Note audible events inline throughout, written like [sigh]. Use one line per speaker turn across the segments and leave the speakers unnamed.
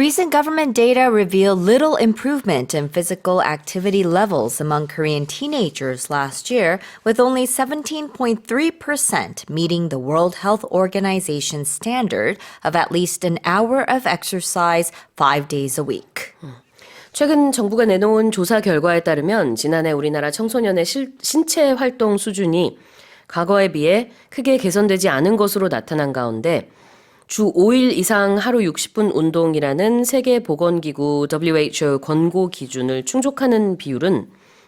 Recent government data reveal little improvement in physical activity levels among Korean teenagers last year, with only 17.3% meeting the World Health Organization standard of at least an hour of exercise five days a week.
최근 정부가 내놓은 조사 결과에 따르면 지난해 우리나라 청소년의 실- 신체 활동 수준이 과거에 비해 크게 개선되지 않은 것으로 나타난 가운데 주 5일 이상 하루 60분 운동이라는 세계보건기구 WHO 권고 기준을 충족하는 비율은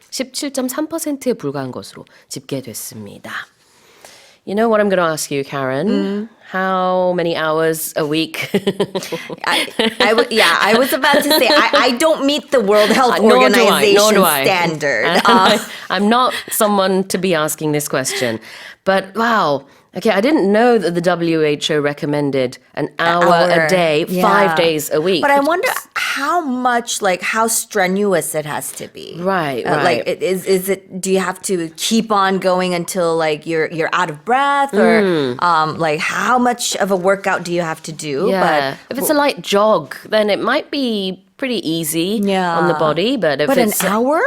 17.3%에 불과한 것으로 집계됐습니다. You know what I'm going to ask you, Karen? How many hours a week?
I, I w- yeah, I was about to say I, I don't meet the World Health
Uh,
Organization standard.
And
Uh,
I, am not someone to be asking this question. But wow. Okay, I didn't know that the WHO recommended an hour,
hour,
a day,
yeah.
five days a week.
But I wonder how much, like, how strenuous it has to be.
Right,
Uh, Like,
right.
it- is is it? Do you have to keep on going until like you're you're out of breath, or
Hmm.
um, like how much of a workout do you have to do?
yeah. if it's a light jog, then it might be pretty easy
Yeah.
on the body. But if
But, but an
it's
hour?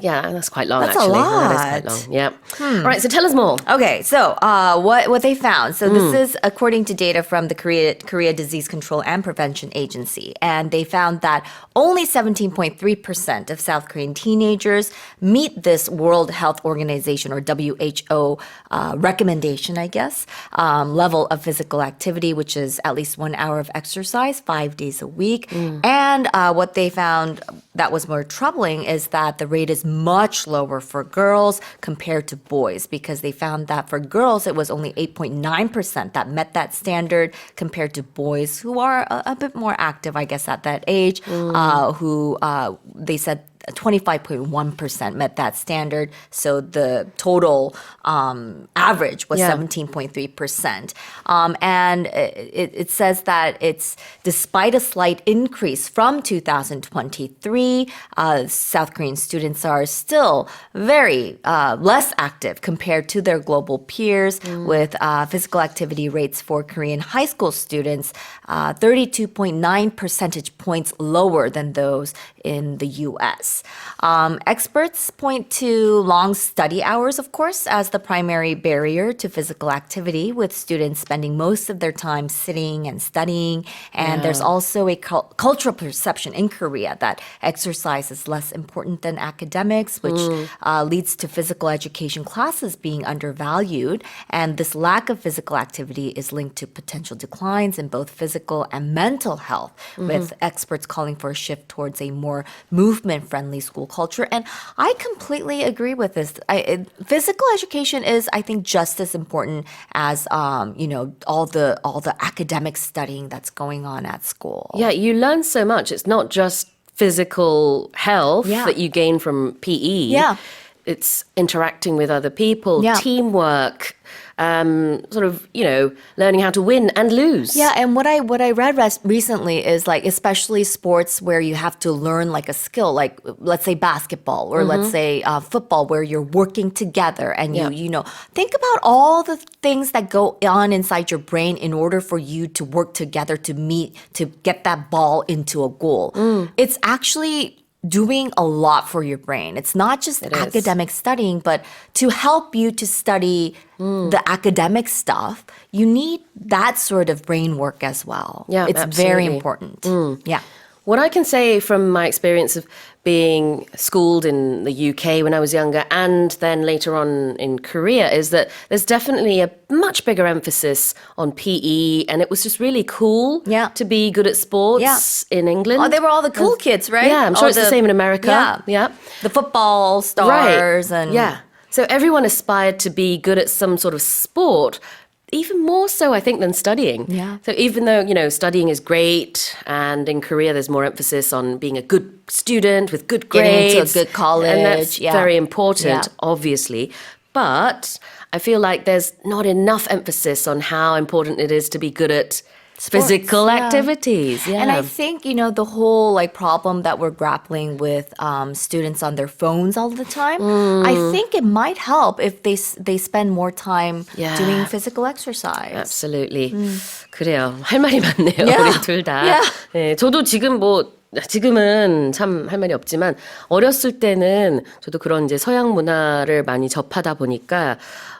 Yeah, that's quite long.
That's a
actually. That is quite
lot. Hmm.
long. Yeah. All right. So tell us more.
Okay, so uh, what what they found? So
Hmm.
this is according to data from the Korea Korea Disease Control and Prevention Agency, and they found that only 17.3 percent of South Korean teenagers meet this World Health Organization or WHO uh, recommendation, I guess, um, level of physical activity, which is at least one hour of exercise five days a week. And uh, what they found that was more troubling is that the rate is much lower for girls compared to boys because they found that for girls it was only 8.9% that met that standard compared to boys who are a, a bit more active, I guess, at that age, uh, who uh, they said 25.1% met that standard. So the total um, average was
Yeah.
17.3%. Um, and it, it says that it's despite a slight increase from 2023, uh, South Korean students are still very uh, less active compared to their global peers, with uh, physical activity rates for Korean high school students uh, 32.9 percentage points lower than those in the US. Um, experts point to long study hours, of course, as the primary barrier to physical activity, with students spending most of their time sitting and studying. And there's also a cul- cultural perception in Korea that exercise is less important than academics, which uh, leads to physical education classes being undervalued. And this lack of physical activity is linked to potential declines in both physical and mental health, with experts calling for a shift towards a more movement friendly school culture. And I completely agree with this. I, it, physical education is, I think, just as important as, um, you know, all the all the academic studying that's going on at school.
Yeah, you learn so much. It's not just physical health
Yeah.
that you gain from PE.
Yeah.
It's interacting with other people,
Yeah.
teamwork, um, sort of, you know, learning how to win and lose.
Yeah, and what I what I read res- recently is like especially sports where you have to learn like a skill, like let's say basketball or let's say uh, football, where you're working together and you
Yeah.
you know think about all the things that go on inside your brain in order for you to work together to meet to get that ball into a goal. It's actually doing a lot for your brain. It's not just
is.
academic studying, but to help you to study the mm. academic stuff, you need that sort of brain work as well.
Yeah,
it's very
absolutely.
important. Mm. Yeah.
What I can say from my experience of being schooled in the UK when I was younger and then later on in Korea is that there's definitely a much bigger emphasis on PE and it was just really cool
Yeah.
to be good at sports
Yeah.
in England.
Oh, they were all the cool kids, right?
Yeah, I'm sure
All
it's the, same in America.
Yeah.
Yeah.
The football stars and
yeah. So everyone aspired to be good at some sort of sport, even more so, I think, than studying.
Yeah.
So even though you know studying is great, and in Korea there's more emphasis on being a good student with good grades.
Getting into a good college.
and that's
yeah.
very important,
Yeah.
obviously. But I feel like there's not enough emphasis on how important it is to be good at physical
yeah.
activities. Yeah.
And I think, you know, the whole like problem that we're grappling with um, students on their phones all the time, I think it might help if they they spend more time
Yeah.
doing physical exercise.
Absolutely. 그래요. 할 말이 많네요.
Yeah.
우리 둘 다.
Yeah.
네, 저도 지금 뭐 지금은 참 할 말이 없지만 어렸을 때는 저도 그런 이제 서양 문화를 많이 접하다 보니까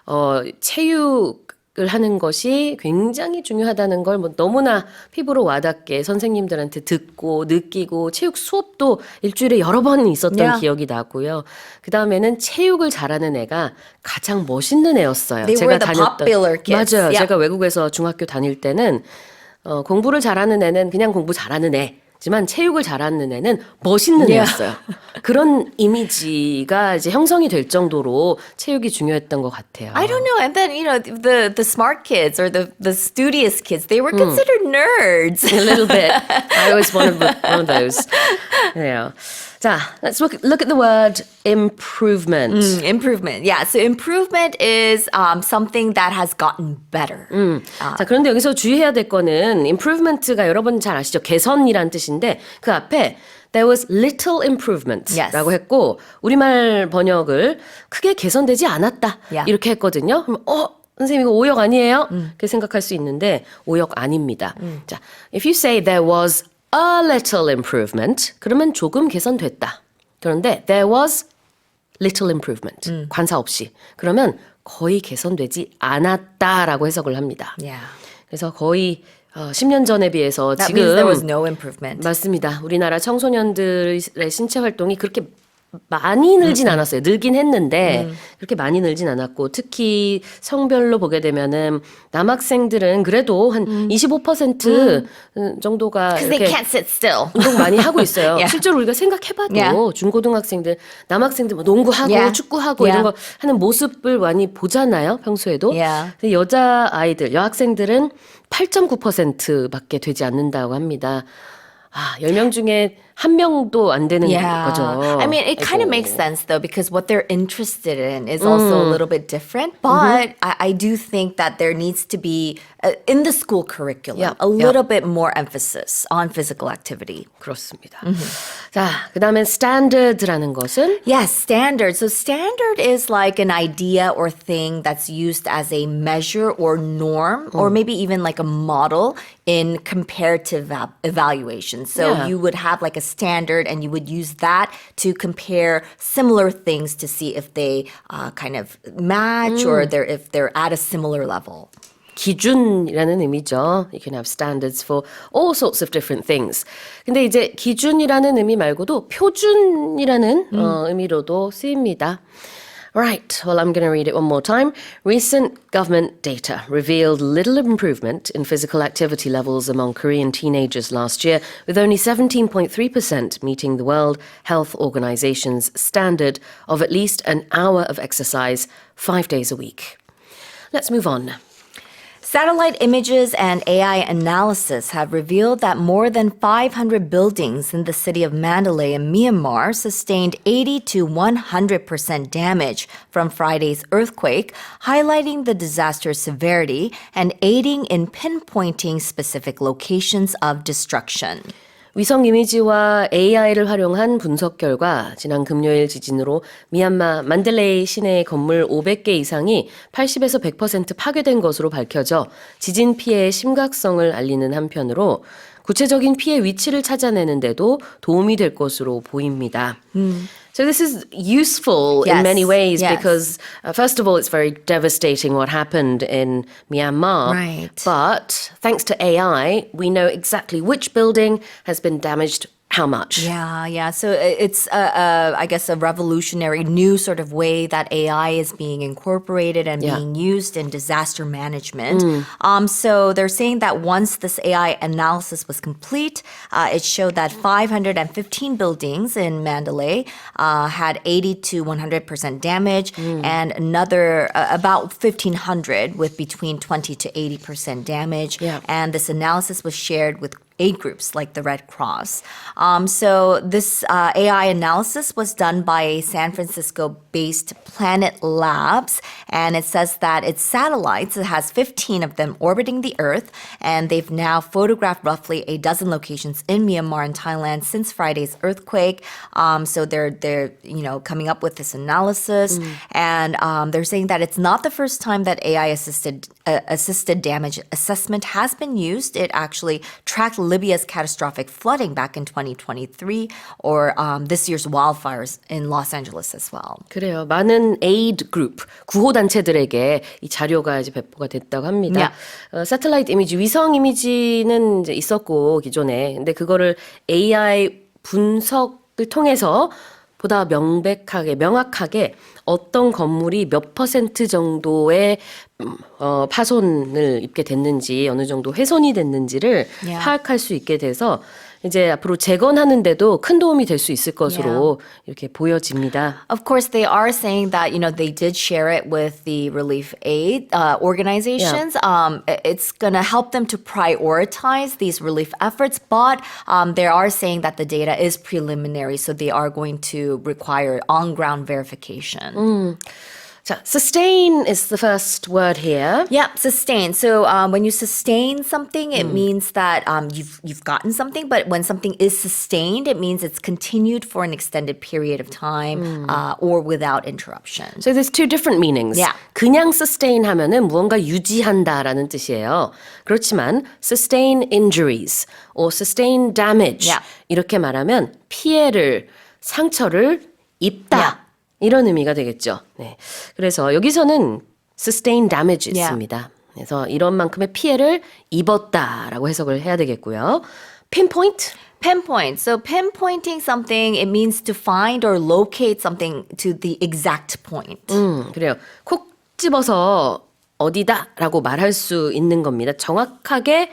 어 체육 을 하는 것이 굉장히 중요하다는 걸 뭐 너무나 피부로 와닿게 선생님들한테 듣고 느끼고 체육 수업도 일주일에 여러 번 있었던
Yeah.
기억이 나고요. 그 다음에는 체육을 잘하는 애가 가장 멋있는 애였어요.
They popular kids.
맞아요.
Yeah.
제가 외국에서 중학교 다닐 때는 어, 공부를 잘하는 애는 그냥 공부 잘하는 애 지만 체육을 잘하는 애는 멋있는. 애였어요. 그런 이미지가 이제 형성이 될 정도로 체육이 중요했던 것 같아요.
I don't know. And then, you know, the the smart kids or the the studious kids, they were considered nerds.
A little bit. I was one of one of those. Yeah. 자, let's look look at the word improvement.
Mm, improvement. Yeah. So improvement is um, something that has gotten better.
자, 그런데 여기서 주의해야 될 거는 improvement가 여러분 잘 아시죠? 개선이란 뜻인데 그 앞에 there was little improvement라고
Yes.
했고 우리말 번역을 크게 개선되지 않았다
Yeah.
이렇게 했거든요. 그럼 어 선생님 이거 오역 아니에요? 그렇게 생각할 수 있는데 오역 아닙니다. 자, if you say there was a little improvement 그러면 조금 개선됐다. 그런데 there was little improvement 관사 없이 그러면 거의 개선되지 않았다라고 해석을 합니다.
Yeah.
그래서 거의 어, 10년 전에 비해서
That means there was
지금
no improvement.
맞습니다. 우리나라 청소년들의 신체 활동이 그렇게 많이 늘진 않았어요. 늘긴 했는데 그렇게 많이 늘진 않았고 특히 성별로 보게 되면은 남학생들은 그래도 한 25% 정도가
Because they
이렇게
can't sit still.
운동 많이 하고 있어요. [laughs]
Yeah.
실제로 우리가 생각해봐도
Yeah.
중고등학생들, 남학생들 뭐 농구하고
Yeah.
축구하고
Yeah.
이런 거 하는 모습을 많이 보잖아요. 평소에도.
Yeah.
여자 아이들, 여학생들은 8.9%밖에 되지 않는다고 합니다. 아, 10명 중에 한 명도 안 되는
Yeah.
거죠.
I mean, it kind of
아이고.
makes sense though because what they're interested in is also a little bit different. But I, I do think that there needs to be uh, in the school curriculum
Yeah,
a
yeah.
little bit more emphasis on physical activity.
그렇습니다. 자, 그 다음에 standard라는 것은
Yes, standard. So standard is like an idea or thing that's used as a measure or norm, or maybe even like a model in comparative eva- evaluation. So
Yeah.
you would have like a standard, and you would use that to compare similar things to see if they uh, kind of match or they're if they're at a similar level.
기준이라는 의미죠. You can have standards for all sorts of different things. 근데 이제 기준이라는 의미 말고도 표준이라는 어, 의미로도 쓰입니다. Right, well, I'm going to read it one more time. Recent government data revealed little improvement in physical activity levels among Korean teenagers last year, with only 17.3% meeting the World Health Organization's standard of at least an hour of exercise five days a week. Let's move on.
Satellite images and AI analysis have revealed that more than 500 buildings in the city of Mandalay in Myanmar sustained 80 to 100% damage from Friday's earthquake, highlighting the disaster's severity and aiding in pinpointing specific locations of destruction.
위성 이미지와 AI를 활용한 분석 결과 지난 금요일 지진으로 미얀마 만들레이 시내 건물 500개 이상이 80에서 100% 파괴된 것으로 밝혀져 지진 피해의 심각성을 알리는 한편으로 구체적인 피해 위치를 찾아내는데도 도움이 될 것으로 보입니다. So this is useful in many ways
yes.
because uh, first of all it's very devastating what happened in Myanmar.
Right.
But thanks to AI, we know exactly which building has been damaged how much.
Yeah, yeah. So it's, a, a, I guess, a revolutionary new sort of way that AI is being incorporated and
Yeah.
being used in disaster management. Um, so they're saying that once this AI analysis was complete, uh, it showed that 515 buildings in Mandalay uh, had 80 to 100% damage, and another uh, about 1,500 with between 20 to 80% damage.
Yeah.
And this analysis was shared with aid groups like the Red Cross. Um, so this uh, AI analysis was done by a San Francisco-based Planet Labs, and it says that its satellites, it has 15 of them orbiting the Earth, and they've now photographed roughly a dozen locations in Myanmar and Thailand since Friday's earthquake. Um, so they're they're you know coming up with this analysis, and um, they're saying that it's not the first time that AI assisted uh, assisted damage assessment has been used. It actually tracked Libya's catastrophic flooding back in 2023, or um, this year's wildfires in Los Angeles as well.
그래요. 많은 에이드 그룹, 구호 단체들에게 이 자료가 이제 배포가 됐다고 합니다. 어, 새틀라이트 이미지, 위성 이미지는 이제 있었고 기존에, 근데 그거를 AI 분석을 통해서 보다 명백하게, 명확하게 어떤 건물이 몇 퍼센트 정도의 음, 어, 파손을 입게 됐는지, 어느 정도 훼손이 됐는지를. 파악할 수 있게 돼서 이제 앞으로 재건하는데도 큰 도움이 될 수 있을 것으로 이렇게 보여집니다.
Of course, they are saying that you know they did share it with the relief aid uh, organizations. Um, i- it's going to help them to prioritize these relief efforts, but um, they are saying that the data is preliminary, so they are going to require on-ground verification.
자, sustain is the first word here.
Yeah, sustain. So um, when you sustain something, it means that um, you've you've gotten something. But when something is sustained, it means it's continued for an extended period of time uh, or without interruption.
So there's two different meanings.
Yeah.
그냥 sustain 하면은 무언가 유지한다라는 뜻이에요. 그렇지만 sustain injuries or sustain damage
Yeah.
이렇게 말하면 피해를 상처를 입다
Yeah.
이런 의미가 되겠죠. 네. 그래서 여기서는 sustain damage
Yeah.
있습니다. 그래서 이런 만큼의 피해를 입었다라고 해석을 해야 되겠고요. pinpoint
Pinpoint. So pinpointing something, it means to find or locate something to the exact point.
음, 그래요. 콕 집어서 어디다라고 말할 수 있는 겁니다. 정확하게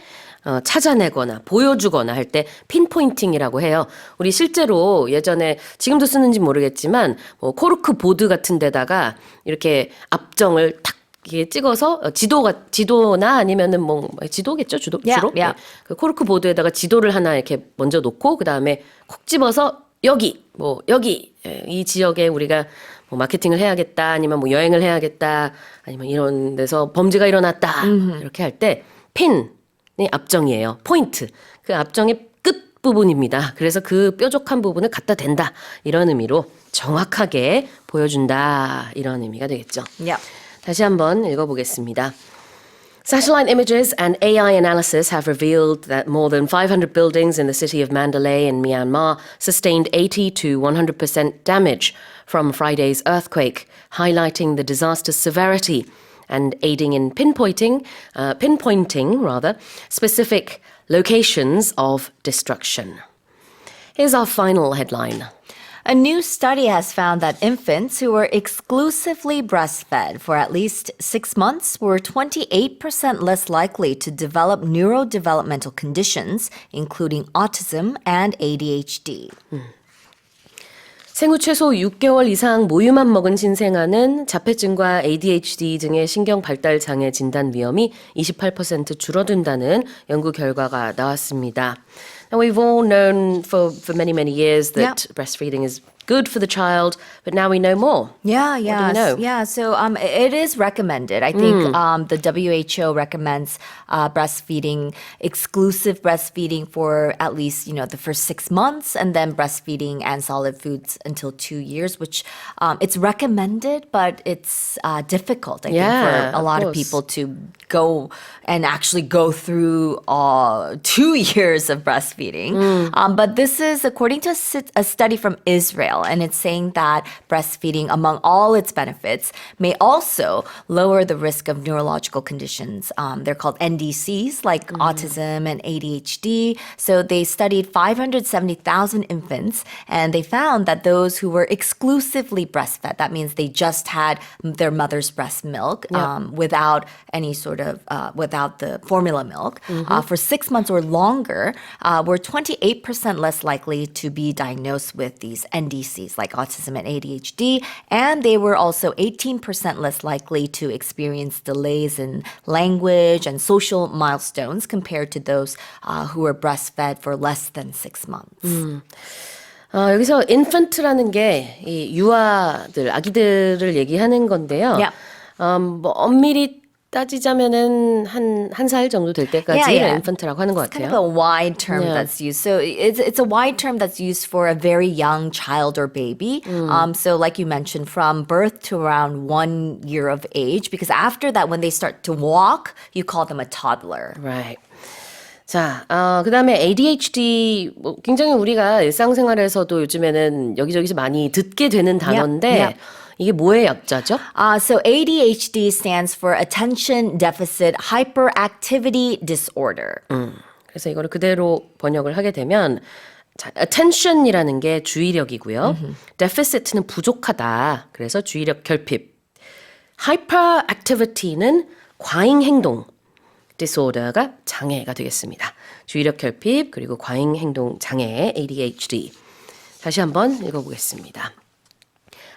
어, 찾아내거나 보여주거나 할 때 핀포인팅이라고 해요. 우리 실제로 예전에 지금도 쓰는지 모르겠지만 뭐 코르크 보드 같은 데다가 이렇게 앞정을 탁 이게 찍어서 어, 지도가 지도나 아니면은 뭐 지도겠죠 주도
Yeah,
주로
yeah.
네. 그 코르크 보드에다가 지도를 하나 이렇게 먼저 놓고 그 다음에 콕 집어서 여기 뭐 여기 예, 이 지역에 우리가 뭐 마케팅을 해야겠다 아니면 뭐 여행을 해야겠다 아니면 이런 데서 범죄가 일어났다 이렇게 할 때 핀이 앞정이에요 포인트 그 앞정의 끝 부분입니다 그래서 그 뾰족한 부분을 갖다 댄다 이런 의미로 정확하게 보여준다 이런 의미가 되겠죠
Yep.
다시 한번 읽어보겠습니다. Satellite images and AI analysis have revealed that more than 500 buildings in the city of Mandalay in Myanmar sustained 80 to 100% damage from Friday's earthquake, highlighting the disaster's severity and aiding in pinpointing, uh, pinpointing rather, specific locations of destruction. Here's our final headline.
A new study has found that infants who were exclusively breastfed for at least six months were 28% less likely to develop neurodevelopmental conditions, including autism and ADHD.
생후 최소 6개월 이상 모유만 먹은 신생아는 자폐증과 ADHD 등의 신경 발달 장애 진단 위험이 28% 줄어든다는 연구 결과가 나왔습니다. Now we've all known for, for many, many years that breastfeeding is good for the child, but now we know more.
Yeah, yeah,
know?
yeah. So um, it is recommended. I think um, the WHO recommends uh, breastfeeding, exclusive breastfeeding for at least you know the first six months, and then breastfeeding and solid foods until two years. Which um, it's recommended, but it's uh, difficult. I
Yeah,
think for a lot of
course.
people to go and actually go through uh, two [laughs] years of breastfeeding. Um, but this is according to a, a study from Israel, and it's saying that breastfeeding, among all its benefits, may also lower the risk of neurological conditions. Um, they're called NDCs, like autism and ADHD. So they studied 570,000 infants, and they found that those who were exclusively breastfed, that means they just had their mother's breast milk um, without any sort of, uh, without the formula milk, uh, for six months or longer, uh, were 28% less likely to be diagnosed with these NDCs. diagnoses like autism and ADHD, and they were also 18% less likely to experience delays in language and social milestones compared to those uh, who were breastfed for less than six months.
어, 여기서 infant라는 게 이 유아들, 아기들을 얘기하는 건데요.
Yeah.
음, 뭐 엄밀히 따지자면은 한 한 살 정도 될 때까지
Yeah, yeah.
infant라고 하는 것
kind of
같아요.
a wide term
Yeah.
that's used. So it's it's a wide term that's used for a very young child or baby. Um, so like you mentioned, from birth to around one year of age, because after that, when they start to walk, you call them a toddler.
Right. 자, 어, 그 다음에 ADHD, 뭐 굉장히 우리가 일상생활에서도 요즘에는 여기저기서 많이 듣게 되는 단어인데,
yeah.
이게 뭐의 약자죠?
Uh, so ADHD stands for Attention Deficit Hyperactivity Disorder.
그래서 이거를 그대로 번역을 하게 되면, 자, attention이라는 게 주의력이고요. deficit는 부족하다. 그래서 주의력 결핍. hyperactivity는 과잉 행동. disorder가 장애가 되겠습니다. 주의력 결핍 그리고 과잉 행동 장애 ADHD. 다시 한번 읽어보겠습니다.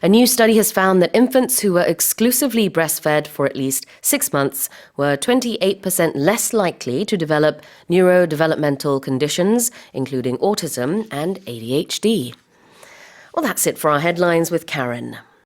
A new study has found that infants who were exclusively breastfed for at least six months were 28% less likely to develop neurodevelopmental conditions, including autism and ADHD. Well, that's it for our headlines with Karen.